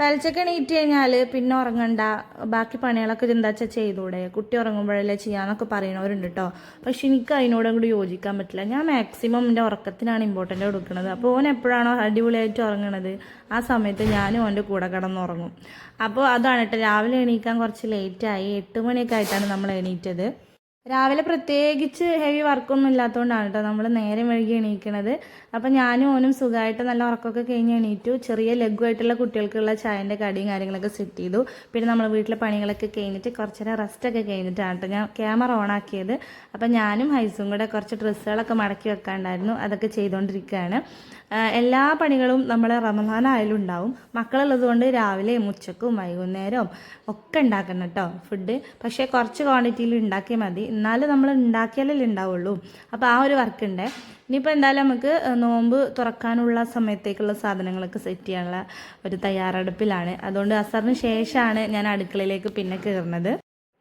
പലിച്ചക്ക് എണീറ്റ് കഴിഞ്ഞാൽ പിന്നെ ഉറങ്ങണ്ട. ബാക്കി പണികളൊക്കെ എന്താ വെച്ചാൽ ചെയ്തൂടെ? കുട്ടി ഉറങ്ങുമ്പോഴല്ലേ ചെയ്യാന്നൊക്കെ പറയണവരുണ്ട് കേട്ടോ പക്ഷെ എനിക്ക് അതിനോടും കൂടി യോജിക്കാൻ പറ്റില്ല. ഞാൻ മാക്സിമം എന്റെ ഉറക്കത്തിനാണ് ഇമ്പോർട്ടന്റ് കൊടുക്കുന്നത് അപ്പോൾ ഓൻ എപ്പോഴാണോ അടിപൊളിയായിട്ട് ഉറങ്ങണത് ആ സമയത്ത് ഞാനും ഓന്റെ കൂടെ കിടന്നുറങ്ങും. അപ്പോൾ അതാണ് കേട്ടോ രാവിലെ എണീക്കാൻ കുറച്ച് ലേറ്റായി എട്ട് മണിയൊക്കെ ആയിട്ടാണ് നമ്മൾ എണീറ്റത്. രാവിലെ പ്രത്യേകിച്ച് ഹെവി വർക്കൊന്നും ഇല്ലാത്തതുകൊണ്ടാണ് കേട്ടോ നമ്മൾ നേരെ വഴുകി എണീക്കണത്. അപ്പം ഞാനും ഓനും സുഖമായിട്ട് നല്ല ഉറക്കമൊക്കെ കഴിഞ്ഞ് എണീറ്റു. ചെറിയ ലഘുവായിട്ടുള്ള കുട്ടികൾക്കുള്ള ചായന്റെ കടിയും കാര്യങ്ങളൊക്കെ സെറ്റ് ചെയ്തു. പിന്നെ നമ്മൾ വീട്ടിലെ പണികളൊക്കെ കഴിഞ്ഞിട്ട് കുറച്ച് നേരം റെസ്റ്റൊക്കെ കഴിഞ്ഞിട്ടാണ് കേട്ടോ ഞാൻ ക്യാമറ ഓൺ ആക്കിയത്. അപ്പം ഞാനും ഹൈസും കൂടെ കുറച്ച് ഡ്രസ്സുകളൊക്കെ മടക്കി വെക്കാണ്ടായിരുന്നു. അതൊക്കെ ചെയ്തുകൊണ്ടിരിക്കുകയാണ് എല്ലാ പണികളും നമ്മളെ റമദാനായാലും ഉണ്ടാവും. മക്കളുള്ളത് കൊണ്ട് രാവിലെയും ഉച്ചക്കും വൈകുന്നേരവും ഒക്കെ ഉണ്ടാക്കണം കേട്ടോ ഫുഡ് പക്ഷേ കുറച്ച് ക്വാണ്ടിറ്റിയിൽ ഉണ്ടാക്കിയാൽ മതി. എന്നാലും നമ്മൾ ഉണ്ടാക്കിയാലല്ലേ ഉണ്ടാവുള്ളൂ അപ്പോൾ ആ ഒരു വർക്ക് ഉണ്ട് ഇനിയിപ്പോൾ എന്തായാലും നമുക്ക് നോമ്പ് തുറക്കാനുള്ള സമയത്തേക്കുള്ള സാധനങ്ങളൊക്കെ സെറ്റ് ചെയ്യാനുള്ള ഒരു തയ്യാറെടുപ്പിലാണ്. അതുകൊണ്ട് അസറിന് ശേഷമാണ് ഞാൻ അടുക്കളയിലേക്ക് പിന്നെ കയറുന്നത്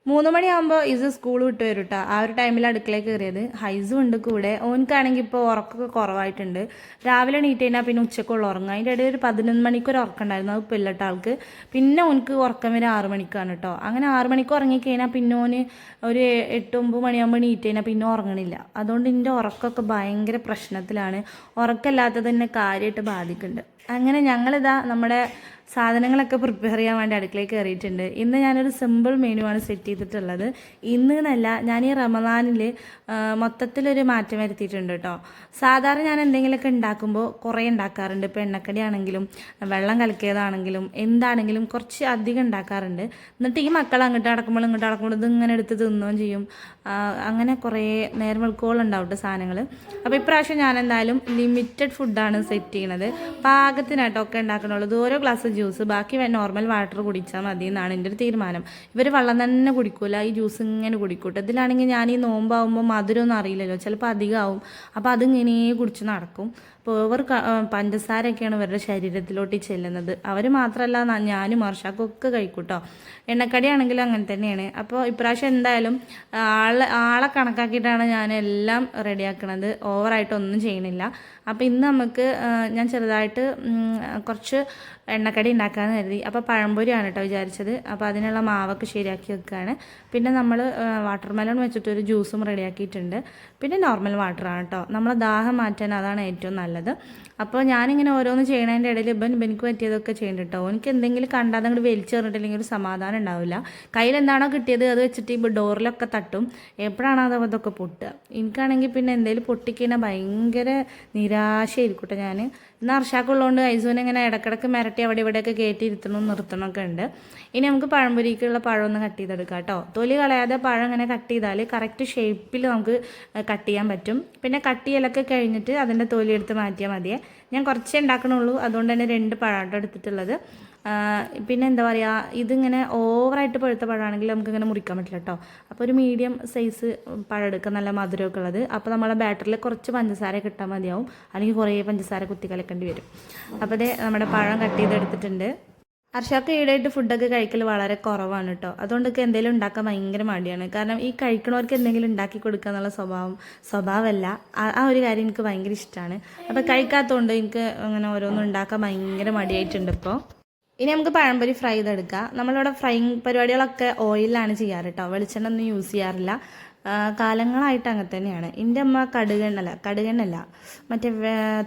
മൂന്ന് മണിയാകുമ്പോൾ ഇത് സ്കൂൾ വിട്ട് വരും കേട്ടോ ആ ഒരു ടൈമിൽ അടുക്കളയിൽ കയറിയത് ഹൈസും ഉണ്ട് കൂടെ. ഓനക്കാണെങ്കിൽ ഇപ്പോൾ ഉറക്കമൊക്കെ കുറവായിട്ടുണ്ട്. രാവിലെ എണീറ്റ് കഴിഞ്ഞാൽ പിന്നെ ഉച്ചക്കുള്ള ഉറങ്ങുക അതിന്റെ ഇടയിൽ ഒരു പതിനൊന്ന് മണിക്ക് ഒരു അത് പിള്ളട്ട ആൾക്ക്. പിന്നെ ഓനക്ക് ഉറക്കം വരെ ആറ് മണിക്കാണ് കേട്ടോ അങ്ങനെ ആറ് മണിക്ക് ഉറങ്ങിക്കഴിഞ്ഞാൽ പിന്നെ ഓന് ഒരു എട്ട് ഒമ്പത് മണിയാകുമ്പോൾ എണീറ്റ് കഴിഞ്ഞാൽ പിന്നെ ഉറങ്ങണില്ല. അതുകൊണ്ട് എന്റെ ഉറക്കമൊക്കെ ഭയങ്കര പ്രശ്നത്തിലാണ്. ഉറക്കമില്ലാത്തത് തന്നെ കാര്യമായിട്ട് ബാധിക്കുന്നുണ്ട് അങ്ങനെ ഞങ്ങളിതാ നമ്മുടെ സാധനങ്ങളൊക്കെ പ്രിപ്പയർ ചെയ്യാൻ വേണ്ടി അടുക്കളയിൽ കയറിയിട്ടുണ്ട് ഇന്ന് ഞാനൊരു സിമ്പിൾ മെനു ആണ് സെറ്റ് ചെയ്തിട്ടുള്ളത്. ഇന്ന് എന്നല്ല ഞാൻ ഈ റമദാനിൽ മൊത്തത്തിലൊരു മാറ്റം വരുത്തിയിട്ടുണ്ട് കേട്ടോ സാധാരണ ഞാൻ എന്തെങ്കിലുമൊക്കെ ഉണ്ടാക്കുമ്പോൾ കുറേ ഉണ്ടാക്കാറുണ്ട്. ഇപ്പോൾ എണ്ണക്കടി ആണെങ്കിലും വെള്ളം കലക്കിയതാണെങ്കിലും എന്താണെങ്കിലും കുറച്ച് അധികം ഉണ്ടാക്കാറുണ്ട്. എന്നിട്ട് ഈ മക്കൾ അങ്ങോട്ട് അടക്കുമ്പോൾ ഇങ്ങോട്ട് അടക്കുമ്പോൾ ഇത് ഇങ്ങനെ എടുത്ത് തിന്നുകയും ചെയ്യും. അങ്ങനെ കുറേ നേരം വെളുക്കോളം ഉണ്ടാവും കേട്ടോ സാധനങ്ങൾ അപ്പോൾ ഇപ്രാവശ്യം ഞാൻ എന്തായാലും ലിമിറ്റഡ് ഫുഡാണ് സെറ്റ് ചെയ്യണത്. പാകത്തിനായിട്ടൊക്കെ ഉണ്ടാക്കണുള്ളൂ ഉണ്ടാക്കണുള്ളത്. ഓരോ ഗ്ലാസ് ജ്യൂസ്. ബാക്കി നോർമൽ വാട്ടർ കുടിച്ചാൽ മതി എന്നാണ് എന്റെ ഒരു തീരുമാനം. ഇവർ വെള്ളം തന്നെ കുടിക്കൂല. ഈ ജ്യൂസ് ഇങ്ങനെ കുടിക്കൂട്ടെ. ഇതിലാണെങ്കിൽ ഞാൻ ഈ നോമ്പാവുമ്പോൾ മധുരമൊന്നും അറിയില്ലല്ലോ. ചിലപ്പോൾ അധികമാവും അപ്പോൾ അതിങ്ങനെ കുടിച്ച് നടക്കും. അപ്പോൾ ഓവർ പഞ്ചസാരയൊക്കെയാണ് ഇവരുടെ ശരീരത്തിലോട്ട് ചെല്ലുന്നത്. അവർ മാത്രമല്ല ഞാനും അർഷാക്കും ഒക്കെ കഴിക്കൂട്ടോ എണ്ണക്കടിയാണെങ്കിലും അങ്ങനെ തന്നെയാണ്. അപ്പോൾ ഇപ്രാവശ്യം എന്തായാലും ആളെ ആളെ കണക്കാക്കിയിട്ടാണ് ഞാൻ എല്ലാം റെഡിയാക്കണത്. ഓവറായിട്ടൊന്നും ചെയ്യണില്ല. അപ്പോൾ ഇന്ന് നമുക്ക് ഞാൻ ചെറുതായിട്ട് കുറച്ച് എണ്ണക്കടി ഉണ്ടാക്കാമെന്ന് കരുതി. അപ്പോൾ പഴംപൊരിയാണ് കേട്ടോ വിചാരിച്ചത്. അപ്പോൾ അതിനുള്ള മാവൊക്കെ ശരിയാക്കി വെക്കുകയാണ് പിന്നെ നമ്മൾ വാട്ടർ മെലൺ വെച്ചിട്ട് ഒരു ജ്യൂസും റെഡിയാക്കിയിട്ടുണ്ട്. പിന്നെ നോർമൽ വാട്ടറാണ് കേട്ടോ നമ്മളെ ദാഹം മാറ്റാൻ അതാണ് ഏറ്റവും നല്ലത്. അപ്പോൾ ഞാനിങ്ങനെ ഓരോന്ന് ചെയ്യണതിന്റെ ഇടയിൽ ഇപ്പം എനിക്ക് പറ്റിയതൊക്കെ ചെയ്യുന്നുണ്ട് കേട്ടോ എനിക്ക് എന്തെങ്കിലും കണ്ടാൽ അങ്ങോട്ട് വലിച്ചു പറഞ്ഞിട്ടില്ലെങ്കിൽ ഒരു സമാധാനം ഉണ്ടാവില്ല. കയ്യിൽ എന്താണോ കിട്ടിയത് അത് വെച്ചിട്ട് ഇപ്പോൾ ഡോറിലൊക്കെ തട്ടും. എപ്പോഴാണോ അത് അതൊക്കെ പൊട്ടുക. എനിക്കാണെങ്കിൽ പിന്നെ എന്തെങ്കിലും പൊട്ടിക്കഴിഞ്ഞാൽ ഭയങ്കര നിരാശയായിരിക്കും കേട്ടോ ഞാൻ ഇന്ന് അർഷാക്കുള്ളതുകൊണ്ട് ഐസോൻ ഇങ്ങനെ ഇടക്കിടക്ക് മിരട്ടി അവിടെ ഇവിടെയൊക്കെ കയറ്റി ഇരുത്തണം നിർത്തണമൊക്കെ ഉണ്ട്. ഇനി നമുക്ക് പഴംപൊരിക്കുള്ള പഴം ഒന്ന് കട്ട് ചെയ്തെടുക്കാം കേട്ടോ. തൊലി കളയാതെ പഴം ഇങ്ങനെ കട്ട് ചെയ്താൽ കറക്റ്റ് ഷേപ്പിൽ നമുക്ക് കട്ട് ചെയ്യാൻ പറ്റും. പിന്നെ കട്ട് ചെയ്യലൊക്കെ കഴിഞ്ഞിട്ട് അതിന്റെ തൊലി എടുത്ത് മാറ്റിയാൽ മതിയേ. ഞാൻ കുറച്ചേ ഉണ്ടാക്കണുള്ളൂ. അതുകൊണ്ട് തന്നെ രണ്ട് പഴം എടുത്തിട്ടുള്ളത്. പിന്നെ എന്താ പറയുക ഇതിങ്ങനെ ഓവറായിട്ട് പഴുത്ത പഴമാണെങ്കിൽ നമുക്കിങ്ങനെ മുറിക്കാൻ പറ്റില്ല കേട്ടോ അപ്പോൾ ഒരു മീഡിയം സൈസ് പഴം എടുക്കുക നല്ല മധുരമൊക്കെ ഉള്ളത്. അപ്പോൾ നമ്മളെ ബാറ്ററിൽ കുറച്ച് പഞ്ചസാര കിട്ടാൻ മതിയാവും. അല്ലെങ്കിൽ കുറേ പഞ്ചസാര കുത്തി കലക്കേണ്ടി വരും. അപ്പോൾ അതേ നമ്മുടെ പഴം കട്ട് ചെയ്തെടുത്തിട്ടുണ്ട്. അർഷാക്ക് ഈടായിട്ട് ഫുഡൊക്കെ കഴിക്കൽ വളരെ കുറവാണ് കേട്ടോ അതുകൊണ്ടൊക്കെ എന്തെങ്കിലും ഉണ്ടാക്കാൻ ഭയങ്കര മടിയാണ്. കാരണം ഈ കഴിക്കണവർക്ക് എന്തെങ്കിലും ഉണ്ടാക്കി കൊടുക്കുക എന്നുള്ള സ്വഭാവം സ്വഭാവമല്ല. ആ ഒരു കാര്യം എനിക്ക് ഭയങ്കര ഇഷ്ടമാണ് അപ്പോൾ കഴിക്കാത്തതുകൊണ്ട് എനിക്ക് അങ്ങനെ ഓരോന്നും ഉണ്ടാക്കാൻ ഭയങ്കര മടിയായിട്ടുണ്ട് ഇപ്പോൾ ഇനി നമുക്ക് പഴംപൊരി ഫ്രൈ ചെയ്തെടുക്കാം. നമ്മളിവിടെ ഫ്രൈയിങ് പരിപാടികളൊക്കെ ഓയിലാണ് ചെയ്യാറ് കേട്ടോ വെളിച്ചെണ്ണ ഒന്നും യൂസ് ചെയ്യാറില്ല. കാലങ്ങളായിട്ട് അങ്ങനെ തന്നെയാണ്. എന്റെ അമ്മ കടുകെണ്ണല്ല കടുകെണ്ണല്ല. മറ്റേ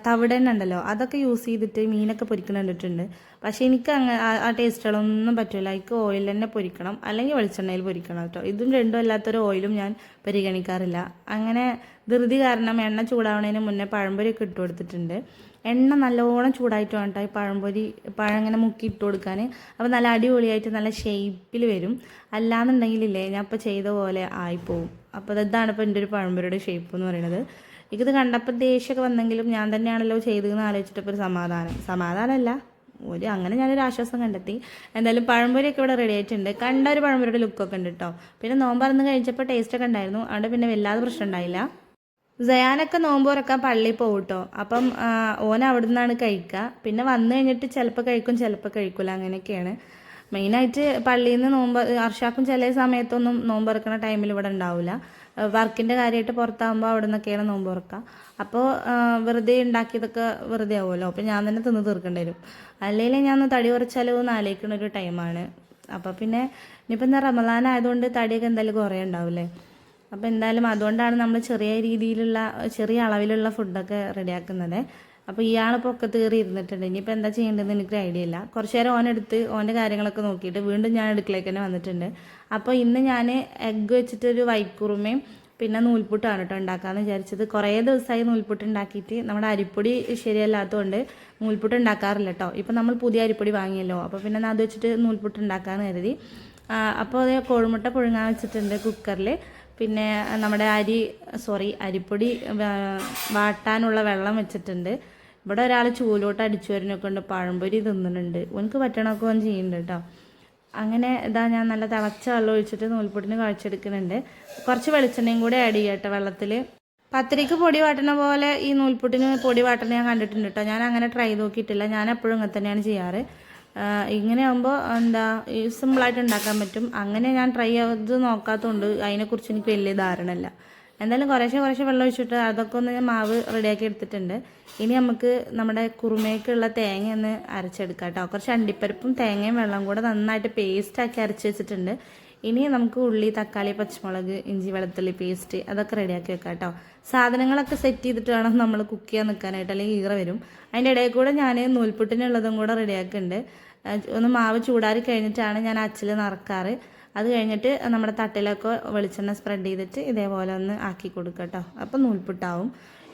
തവിടെണ്ണ ഉണ്ടല്ലോ അതൊക്കെ യൂസ് ചെയ്തിട്ട് മീനൊക്കെ പൊരിക്കണം കണ്ടിട്ടുണ്ട്. പക്ഷേ എനിക്ക് അങ്ങ് ആ- ആ ടേസ്റ്റുകളൊന്നും പറ്റില്ല എനിക്ക് ഓയിൽ തന്നെ പൊരിക്കണം. അല്ലെങ്കിൽ വെളിച്ചെണ്ണയിൽ പൊരിക്കണം കേട്ടോ ഇതും രണ്ടും അല്ലാത്തൊരു ഓയിലും ഞാൻ പരിഗണിക്കാറില്ല. അങ്ങനെ ധൃതി കാരണം എണ്ണ ചൂടാവണതിന് മുന്നേ പഴംപൊരിയൊക്കെ ഇട്ട് കൊടുത്തിട്ടുണ്ട്. എണ്ണ നല്ലോണം ചൂടായിട്ട് വേണ്ട ഈ പഴംപൊരി പഴം ഇങ്ങനെ മുക്കി ഇട്ട് കൊടുക്കാൻ അപ്പോൾ നല്ല അടിപൊളിയായിട്ട് നല്ല ഷേപ്പിൽ വരും. അല്ലാന്നുണ്ടെങ്കിലില്ലേ ഞാൻ ഇപ്പോൾ ചെയ്ത പോലെ ആയിപ്പോവും. അപ്പോൾ ഇതാണ് ഇപ്പോൾ എന്റെ ഒരു പഴംപൊരിയുടെ ഷേപ്പ് എന്ന് പറയുന്നത് എനിക്കിത് കണ്ടപ്പോൾ ദേഷ്യമൊക്കെ വന്നെങ്കിലും ഞാൻ തന്നെയാണല്ലോ ചെയ്തതെന്ന് ആലോചിച്ചിട്ടപ്പോൾ ഒരു സമാധാനം. സമാധാനമല്ല ഒരു അങ്ങനെ ഞാനൊരു ആശ്വാസം കണ്ടെത്തി. എന്തായാലും പഴംപൊരിയൊക്കെ ഇവിടെ റെഡി ആയിട്ടുണ്ട്. കണ്ട ഒരു പഴംപൊരിയുടെ ലുക്കൊക്കെ ഉണ്ട് കേട്ടോ. പിന്നെ നോമ്പറന്ന് കഴിച്ചപ്പോൾ ടേസ്റ്റൊക്കെ ഉണ്ടായിരുന്നു. അവിടെ പിന്നെ വല്ലാതെ പ്രശ്നം ഉണ്ടായില്ല. സയാനൊക്കെ നോമ്പ് തുറക്കാൻ പള്ളിയിൽ പോകും കേട്ടോ അപ്പം ഓൻ അവിടെ നിന്നാണ് കഴിക്കുക പിന്നെ വന്നു കഴിഞ്ഞിട്ട് ചിലപ്പോൾ കഴിക്കും ചിലപ്പോൾ കഴിക്കില്ല അങ്ങനെയൊക്കെയാണ്. മെയിനായിട്ട് പള്ളിയിൽ നിന്ന് നോമ്പ് അർഷാക്കും ചില സമയത്തൊന്നും നോമ്പ് തുറക്കുന്ന ടൈമിൽ ഇവിടെ ഉണ്ടാവില്ല വർക്കിന്റെ കാര്യമായിട്ട് പുറത്താകുമ്പോൾ അവിടെ നിന്നൊക്കെയാണ് നോമ്പ് തുറക്കുക അപ്പോൾ വെറുതെ ഉണ്ടാക്കിയതൊക്കെ വെറുതെ ആവുമല്ലോ. അപ്പോൾ ഞാൻ തന്നെ തിന്ന് തീർക്കേണ്ടി വരും. അല്ലെങ്കിൽ ഞാൻ ഒന്ന് തടി കുറച്ചാലോ എന്ന് ആലോചിക്കുന്ന ഒരു ടൈമാണ് അപ്പോൾ പിന്നെ ഇനിയിപ്പോൾ എന്താ റമദാൻ ആയതുകൊണ്ട് തടിയൊക്കെ എന്തായാലും കുറേ ഉണ്ടാവില്ലേ? അപ്പോൾ എന്തായാലും അതുകൊണ്ടാണ് നമ്മൾ ചെറിയ രീതിയിലുള്ള ചെറിയ അളവിലുള്ള ഫുഡൊക്കെ റെഡിയാക്കുന്നത്. അപ്പോൾ ഇയാൾ പൊക്കത്ത് കയറി ഇരുന്നിട്ടുണ്ട്. ഇനിയിപ്പോൾ എന്താ ചെയ്യേണ്ടതെന്ന് എനിക്ക് ഐഡിയ ഇല്ല. കുറച്ച് നേരം ഓനെടുത്ത് ഓന്റെ കാര്യങ്ങളൊക്കെ നോക്കിയിട്ട് വീണ്ടും ഞാൻ അടുക്കളയ്ക്ക് തന്നെ വന്നിട്ടുണ്ട്. അപ്പോൾ ഇന്ന് ഞാൻ എഗ്ഗ് വെച്ചിട്ടൊരു വൈറ്റ് പിന്നെ നൂൽപുട്ടാണ് കേട്ടോ ഉണ്ടാക്കാമെന്ന് വിചാരിച്ചത്. കുറേ ദിവസമായി നൂൽപുട്ട് ഉണ്ടാക്കിയിട്ട് നമ്മുടെ അരിപ്പൊടി ശരിയല്ലാത്തതുകൊണ്ട് നൂൽപുട്ട് ഉണ്ടാക്കാറില്ല കേട്ടോ. ഇപ്പം നമ്മൾ പുതിയ അരിപ്പൊടി വാങ്ങിയല്ലോ. അപ്പോൾ പിന്നെ അത് വെച്ചിട്ട് നൂൽപുട്ട് ഉണ്ടാക്കാമെന്ന് കരുതി. അപ്പോൾ അതേ കോഴിമുട്ട പുഴുങ്ങാൻ വെച്ചിട്ടുണ്ട് കുക്കറിൽ പിന്നെ നമ്മുടെ അരി സോറി അരിപ്പൊടി വാട്ടാനുള്ള വെള്ളം വെച്ചിട്ടുണ്ട്. ഇവിടെ ഒരാൾ ചൂലോട്ട് അടിച്ചു വരുന്നൊക്കെ ഉണ്ട് പഴംപൊരി തിന്നുന്നുണ്ട്. ഓനക്ക് പറ്റണമൊക്കെ ഓൻ ചെയ്യുന്നുണ്ട് കേട്ടോ. അങ്ങനെ ഇതാ ഞാൻ നല്ല തിളച്ച വെള്ളം ഒഴിച്ചിട്ട് നൂൽപ്പൊട്ടിന് കുഴച്ചെടുക്കുന്നുണ്ട്. കുറച്ച് വെളിച്ചെണ്ണയും കൂടെ ആഡ് ചെയ്യാം കേട്ടോ വെള്ളത്തിൽ പത്തിരിക്ക് പൊടി വാട്ടണ പോലെ ഈ നൂൽപ്പൊട്ടിന് പൊടി വാട്ടണ ഞാൻ കണ്ടിട്ടുണ്ട് കേട്ടോ. ഞാൻ അങ്ങനെ ട്രൈ നോക്കിയിട്ടില്ല. ഞാൻ എപ്പോഴും ഇങ്ങനെ തന്നെയാണ് ചെയ്യാറ്. ഇങ്ങനെ ആകുമ്പോൾ എന്താ സിമ്പിളായിട്ട് ഉണ്ടാക്കാൻ പറ്റും. അങ്ങനെ ഞാൻ ട്രൈ ചെയ്ത് നോക്കാത്തതുകൊണ്ട് അതിനെക്കുറിച്ച് എനിക്ക് വലിയ ധാരണയില്ല. എന്തായാലും കുറേശ്ശെ കുറേശ്ശെ വെള്ളം ഒഴിച്ചിട്ട് അതൊക്കെ ഒന്ന് ഞാൻ മാവ് റെഡിയാക്കി എടുത്തിട്ടുണ്ട്. ഇനി നമുക്ക് നമ്മുടെ കുറുമയ്ക്കുള്ള തേങ്ങ ഒന്ന് അരച്ചെടുക്കാം കേട്ടോ കുറച്ച് അണ്ടിപ്പരിപ്പും തേങ്ങയും വെള്ളം കൂടെ നന്നായിട്ട് പേസ്റ്റാക്കി അരച്ച് വെച്ചിട്ടുണ്ട്. ഇനി നമുക്ക് ഉള്ളി തക്കാളി പച്ചമുളക് ഇഞ്ചി വെളുത്തുള്ളി പേസ്റ്റ് അതൊക്കെ റെഡിയാക്കി വെക്കാം കേട്ടോ സാധനങ്ങളൊക്കെ സെറ്റ് ചെയ്തിട്ട് വേണം നമ്മൾ കുക്ക് ചെയ്യാൻ നിൽക്കാനായിട്ട് അല്ലെങ്കിൽ ഈറ വരും. അതിന്റെ ഇടയിൽ കൂടെ ഞാൻ നൂൽപുട്ടിനുള്ളതും കൂടെ റെഡിയാക്കുന്നുണ്ട് ഒന്ന് മാവ് ചൂടാറി കഴിഞ്ഞിട്ടാണ് ഞാൻ അച്ചിൽ നിറക്കാറ്. അത് കഴിഞ്ഞിട്ട് നമ്മുടെ തട്ടിലൊക്കെ വെളിച്ചെണ്ണ സ്പ്രെഡ് ചെയ്തിട്ട് ഇതേപോലെ ഒന്ന് ആക്കി കൊടുക്കുക കേട്ടോ അപ്പോൾ നൂൽപുട്ടാവും.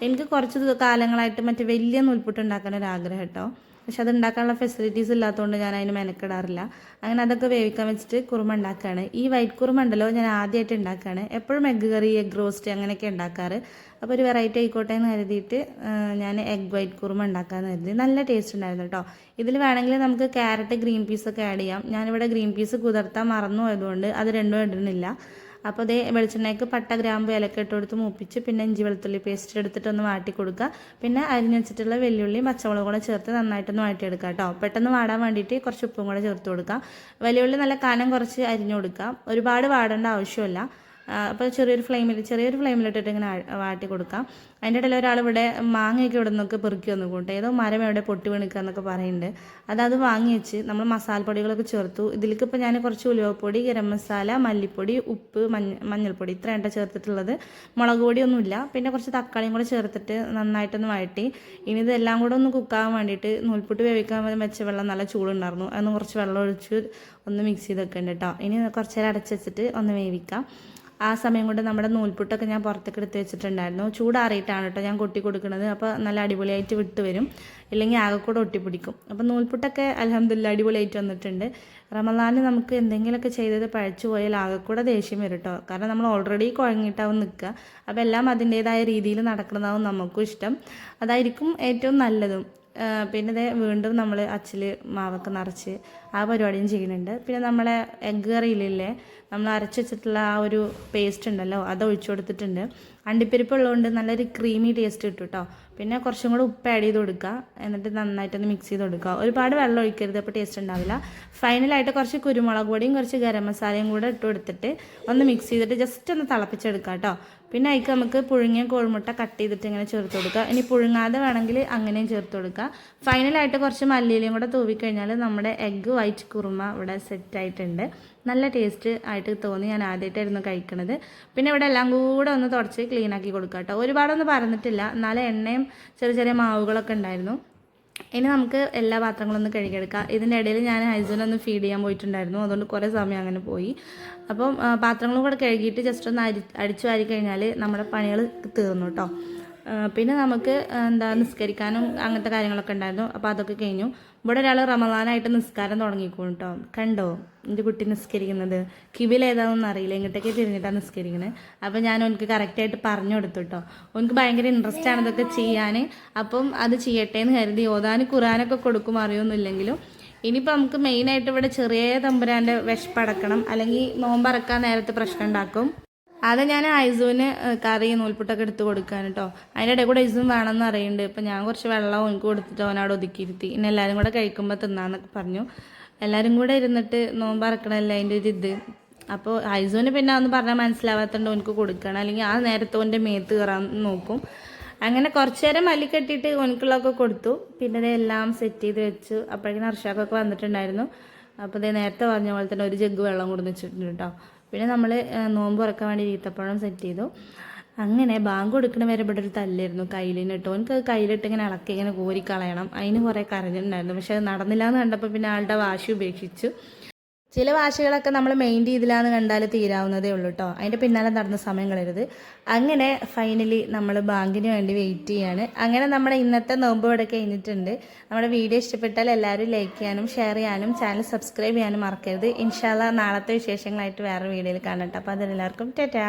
എനിക്ക് കുറച്ച് കാലങ്ങളായിട്ട് മറ്റേ വലിയ നൂൽപുട്ട് ഉണ്ടാക്കാൻ ഒരു ആഗ്രഹം കേട്ടോ പക്ഷെ അത് ഉണ്ടാക്കാനുള്ള ഫെസിലിറ്റീസ് ഇല്ലാത്തതുകൊണ്ട് ഞാൻ അതിന് മെനക്കെടാറില്ല. അങ്ങനെ അതൊക്കെ വേവിക്കാൻ വെച്ചിട്ട് കുറുമ ഉണ്ടാക്കുകയാണ് ഈ വൈറ്റ് കുറുമ ഉണ്ടല്ലോ ഞാൻ ആദ്യമായിട്ട് ഉണ്ടാക്കുകയാണ് എപ്പോഴും എഗ്ഗ് കറി എഗ്ഗ് റോസ്റ്റ് അങ്ങനെയൊക്കെ ഉണ്ടാക്കാറ്. അപ്പോൾ ഒരു വെറൈറ്റി ആയിക്കോട്ടെ എന്ന് കരുതിയിട്ട് ഞാൻ എഗ് വൈറ്റ് കുറുമ ഉണ്ടാക്കാമെന്ന് കരുതി. നല്ല ടേസ്റ്റ് ഉണ്ടായിരുന്നു കേട്ടോ. ഇതിൽ വേണമെങ്കിൽ നമുക്ക് ക്യാരറ്റ് ഗ്രീൻ പീസ് ഒക്കെ ആഡ് ചെയ്യാം. ഞാനിവിടെ ഗ്രീൻ പീസ് കുതിർത്താൻ മറന്നു പോയതുകൊണ്ട് അത് രണ്ടും ഇടുന്നില്ല. അപ്പോൾ അതേ വെളിച്ചെണ്ണയ്ക്ക് പട്ട ഗ്രാമ്പ് ഇലക്ക ഇട്ട് കൊടുത്ത് മൂപ്പിച്ച് പിന്നെ ഇഞ്ചി വെളുത്തുള്ളി പേസ്റ്റ് എടുത്തിട്ടൊന്ന് വാട്ടി കൊടുക്കുക. പിന്നെ അരിഞ്ഞ് വെച്ചിട്ടുള്ള വെല്ലുള്ളി പച്ചമുളക് കൂടെ ചേർത്ത് നന്നായിട്ടൊന്ന് വാട്ടിയെടുക്കുക കേട്ടോ. പെട്ടെന്ന് വാടാൻ വേണ്ടിയിട്ട് കുറച്ച് ഉപ്പും കൂടെ ചേർത്ത് കൊടുക്കുക. വെല്ലുള്ളി നല്ല കനം കുറച്ച് അരിഞ്ഞു കൊടുക്കുക. ഒരുപാട് വാടേണ്ട ആവശ്യമില്ല. അപ്പോൾ ചെറിയൊരു ഫ്ലെയിമിൽ ചെറിയൊരു ഫ്ലെയിമിലിട്ടിട്ട് ഇങ്ങനെ വാട്ടി കൊടുക്കാം. അതിന്റെ ഇടയിൽ ഒരാൾ ഇവിടെ മാങ്ങയൊക്കെ ഇവിടെ നിന്നൊക്കെ പെറുക്കി വന്നു കൂട്ടെ. ഏതോ മരം എവിടെ പൊട്ടി വീണിക്കുക എന്നൊക്കെ പറയുന്നുണ്ട്. അത് വാങ്ങി വെച്ച് നമ്മൾ മസാലപ്പൊടികളൊക്കെ ചേർത്തു. ഇതിലേക്ക് ഇപ്പോൾ ഞാൻ കുറച്ച് ഉലുവപ്പൊടി ഗരം മസാല മല്ലിപ്പൊടി ഉപ്പ് മഞ്ഞ മഞ്ഞൾപ്പൊടി ഇത്രയാണ് ചേർത്തിട്ടുള്ളത്. മുളക് പൊടിയൊന്നുമില്ല. പിന്നെ കുറച്ച് തക്കാളിയും കൂടെ ചേർത്തിട്ട് നന്നായിട്ടൊന്ന് വഴറ്റി. ഇനി ഇതെല്ലാം കൂടെ ഒന്ന് കുക്കാകാൻ വേണ്ടിയിട്ട് നൂൽപ്പൊട്ട് വേവിക്കാൻ വെച്ച വെള്ളം നല്ല ചൂടുണ്ടായിരുന്നു. അതൊന്ന് കുറച്ച് വെള്ളം ഒഴിച്ച് ഒന്ന് മിക്സ് ചെയ്ത് വെക്കേണ്ട കേട്ടോ. ഇനി കുറച്ചേരം അടച്ച് വെച്ചിട്ട് ഒന്ന് വേവിക്കാം. ആ സമയം കൊണ്ട് നമ്മുടെ നൂൽപുട്ടൊക്കെ ഞാൻ പുറത്തേക്ക് എടുത്ത് വെച്ചിട്ടുണ്ടായിരുന്നു. ചൂടാറിയിട്ടാണ് കേട്ടോ ഞാൻ കൊട്ടി കൊടുക്കുന്നത്. അപ്പോൾ നല്ല അടിപൊളിയായിട്ട് വിട്ട് വരും. ഇല്ലെങ്കിൽ ആകെ കൂടെ ഒട്ടിപ്പിടിക്കും. അപ്പോൾ നൂൽപുട്ടൊക്കെ അലഹമില്ല അടിപൊളിയായിട്ട് വന്നിട്ടുണ്ട്. റമദാനിൽ നമുക്ക് എന്തെങ്കിലുമൊക്കെ ചെയ്തത് പഴച്ചു പോയാൽ ആകെ കൂടെ ദേഷ്യം വരും കേട്ടോ. കാരണം നമ്മൾ ഓൾറെഡി കുഴങ്ങിയിട്ടാവും നിൽക്കുക. അപ്പോൾ എല്ലാം അതിന്റേതായ രീതിയിൽ നടക്കുന്നതാവും നമുക്കും ഇഷ്ടം. അതായിരിക്കും ഏറ്റവും നല്ലതും. പിന്നെ ദേ വീണ്ടും നമ്മൾ അച്ചിൽ മാവൊക്കെ നിറച്ച് ആ പരിപാടിയും ചെയ്യുന്നുണ്ട്. പിന്നെ നമ്മളെ എഗ്ഗ് കറിയിലില്ലേ നമ്മൾ അരച്ച് വെച്ചിട്ടുള്ള ആ ഒരു പേസ്റ്റ് ഉണ്ടല്ലോ അത് ഒഴിച്ചു കൊടുത്തിട്ടുണ്ട്. അണ്ടിപ്പരിപ്പ് ഉള്ളതുകൊണ്ട് നല്ലൊരു ക്രീമി ടേസ്റ്റ് കിട്ടും കേട്ടോ പിന്നെ കുറച്ചും കൂടെ ഉപ്പ് ആഡ് ചെയ്ത് കൊടുക്കുക. എന്നിട്ട് നന്നായിട്ടൊന്ന് മിക്സ് ചെയ്ത് കൊടുക്കുക. ഒരുപാട് വെള്ളം ഒഴിക്കരുത് അപ്പോൾ ടേസ്റ്റ് ഉണ്ടാവില്ല. ഫൈനലായിട്ട് കുറച്ച് കുരുമുളക് പൊടിയും കുറച്ച് ഗരം മസാലയും കൂടെ ഇട്ട് കൊടുത്തിട്ട് ഒന്ന് മിക്സ് ചെയ്തിട്ട് ജസ്റ്റ് ഒന്ന് തിളപ്പിച്ചെടുക്കുക കേട്ടോ പിന്നെ അതിക്ക് നമുക്ക് പുഴുങ്ങിയ കോഴിമുട്ട കട്ട് ചെയ്തിട്ട് ഇങ്ങനെ ചേർത്ത് കൊടുക്കുക ഇനി പുഴുങ്ങാതെ വേണമെങ്കിൽ അങ്ങനെയും ചേർത്ത് കൊടുക്കുക ഫൈനലായിട്ട് കുറച്ച് മല്ലിയിലും കൂടെ തൂവിക്കഴിഞ്ഞാൽ നമ്മുടെ എഗ്ഗ് വൈറ്റ് കുറുമ ഇവിടെ സെറ്റായിട്ടുണ്ട് നല്ല ടേസ്റ്റ് ആയിട്ട് തോന്നി. ഞാൻ ആദ്യമായിട്ടായിരുന്നു കഴിക്കണത്. പിന്നെ ഇവിടെ എല്ലാം കൂടെ ഒന്ന് തുടച്ച് ക്ലീൻ ആക്കി കൊടുക്കുക കേട്ടോ. ഒരുപാടൊന്നും പറഞ്ഞിട്ടില്ല എന്നാലും എണ്ണയും ചെറിയ ചെറിയ മാവുകളൊക്കെ ഉണ്ടായിരുന്നു. ഇനി നമുക്ക് എല്ലാ പാത്രങ്ങളും ഒന്ന് കഴുകിയെടുക്കാം. ഇതിന്റെ ഇടയിൽ ഞാൻ ഹൈസൂനൊന്ന് ഫീഡ് ചെയ്യാൻ പോയിട്ടുണ്ടായിരുന്നു. അതുകൊണ്ട് കുറേ സമയം അങ്ങനെ പോയി. അപ്പം പാത്രങ്ങളും കൂടെ കഴുകിയിട്ട് ജസ്റ്റ് ഒന്ന് അരി അടിച്ചു വാരി കഴിഞ്ഞാൽ നമ്മുടെ പണികൾ തീർന്നു കേട്ടോ പിന്നെ നമുക്ക് എന്താ നിസ്കരിക്കാനും അങ്ങനത്തെ കാര്യങ്ങളൊക്കെ ഉണ്ടായിരുന്നു. അപ്പോൾ അതൊക്കെ കഴിഞ്ഞു. ഇവിടെ ഒരാൾ റമദാനായിട്ട് നിസ്കാരം തുടങ്ങിക്കോളും കേട്ടോ കണ്ടോ? എന്റെ കുട്ടി നിസ്കരിക്കുന്നത്. കിബിൽ ഏതാണെന്ന് അറിയില്ല. ഇങ്ങോട്ടേക്ക് തിരിഞ്ഞിട്ടാണ് നിസ്കരിക്കുന്നത് അപ്പോൾ ഞാൻ എനിക്ക് കറക്റ്റായിട്ട് പറഞ്ഞു കൊടുത്തു കേട്ടോ എനിക്ക് ഭയങ്കര ഇൻട്രസ്റ്റ് ആണ് ഇതൊക്കെ ചെയ്യാൻ അപ്പം അത് ചെയ്യട്ടെ എന്ന് കരുതി ഓതാൻ ഖുറാനൊക്കെ കൊടുക്കും അറിയൊന്നുമില്ലെങ്കിലും ഇനിയിപ്പോൾ നമുക്ക് മെയിനായിട്ട് ഇവിടെ ചെറിയ തമ്പുരാന്റെ വിശപ്പടക്കണം അല്ലെങ്കിൽ നോമ്പറക്കാൻ നേരത്തെ പ്രശ്നം ഉണ്ടാക്കും. അത് ഞാൻ ഐസുവിന് കറി നൂൽപുട്ടൊക്കെ എടുത്ത് കൊടുക്കാൻ കേട്ടോ അതിന്റെ ഇടയിൽ കൂടെ ഐസും വേണമെന്ന് അറിയുന്നുണ്ട് ഇപ്പം ഞാൻ കുറച്ച് വെള്ളം എനിക്ക് കൊടുത്തിട്ട് അവനവിടെ ഒതുക്കിയിരുത്തി. പിന്നെ എല്ലാവരും കൂടെ കഴിക്കുമ്പോൾ തിന്നാന്നൊക്കെ പറഞ്ഞു. എല്ലാവരും കൂടെ ഇരുന്നിട്ട് നോമ്പറക്കണമല്ലേ അതിന്റെ ഒരു ഇത്? അപ്പോൾ ഐസുവിന് പിന്നെ അതൊന്നും പറഞ്ഞാൽ മനസ്സിലാവാത്തതുകൊണ്ട് എനിക്ക് കൊടുക്കണം. അല്ലെങ്കിൽ ആ നേരത്തെ ഓന്റെ മേത്ത് കയറാൻ നോക്കും. അങ്ങനെ കുറച്ചു നേരം മല്ലി കെട്ടിയിട്ട് ഓനക്കുള്ളതൊക്കെ കൊടുത്തു. പിന്നെ എല്ലാം സെറ്റ് ചെയ്ത് വെച്ചു. അപ്പോഴേക്കും അർഷാക്കൊക്കെ വന്നിട്ടുണ്ടായിരുന്നു. അപ്പോൾ ഇത് നേരത്തെ പറഞ്ഞ പോലെ തന്നെ ഒരു ജഗ് വെള്ളം കൊടുന്ന് വെച്ചിട്ടുണ്ട് കേട്ടോ പിന്നെ നമ്മൾ നോമ്പ് തുറക്കാൻ വേണ്ടി ഈത്തപ്പഴം സെറ്റ് ചെയ്തു. അങ്ങനെ ബാങ്ക് കൊടുക്കണ വരെ ഇവിടെ ഒരു തല്ലായിരുന്നു കയ്യിലിന് ഇട്ടോ എനിക്ക് അത് കയ്യിലിട്ട് ഇങ്ങനെ ഇളക്കി ഇങ്ങനെ കോരിക്കളയണം. കളയണം അതിന് കുറേ കരഞ്ഞിട്ടുണ്ടായിരുന്നു. പക്ഷെ അത് നടന്നില്ല എന്ന് കണ്ടപ്പോൾ പിന്നെ ആളുടെ വാശി ഉപേക്ഷിച്ചു. ചില വാശികളൊക്കെ നമ്മൾ മെയിൻ രീതിയിലാണ് കണ്ടാൽ തീരാവുന്നതേ ഉള്ളൂ കേട്ടോ അതിന്റെ പിന്നാലെ നടന്ന സമയം കളയരുത്. അങ്ങനെ ഫൈനലി നമ്മൾ ബാങ്കിന് വേണ്ടി വെയിറ്റ് ചെയ്യാണ്. അങ്ങനെ നമ്മുടെ ഇന്നത്തെ നോമ്പ് ഇവിടെ കഴിഞ്ഞിട്ടുണ്ട്. നമ്മുടെ വീഡിയോ ഇഷ്ടപ്പെട്ടാൽ എല്ലാവരും ലൈക്ക് ചെയ്യാനും ഷെയർ ചെയ്യാനും ചാനൽ സബ്സ്ക്രൈബ് ചെയ്യാനും മറക്കരുത്. ഇൻഷാല്ല നാളത്തെ വിശേഷങ്ങളായിട്ട് വേറെ വീഡിയോയിൽ കാണട്ടെ അപ്പോൾ അതെല്ലാവർക്കും ടാറ്റാ.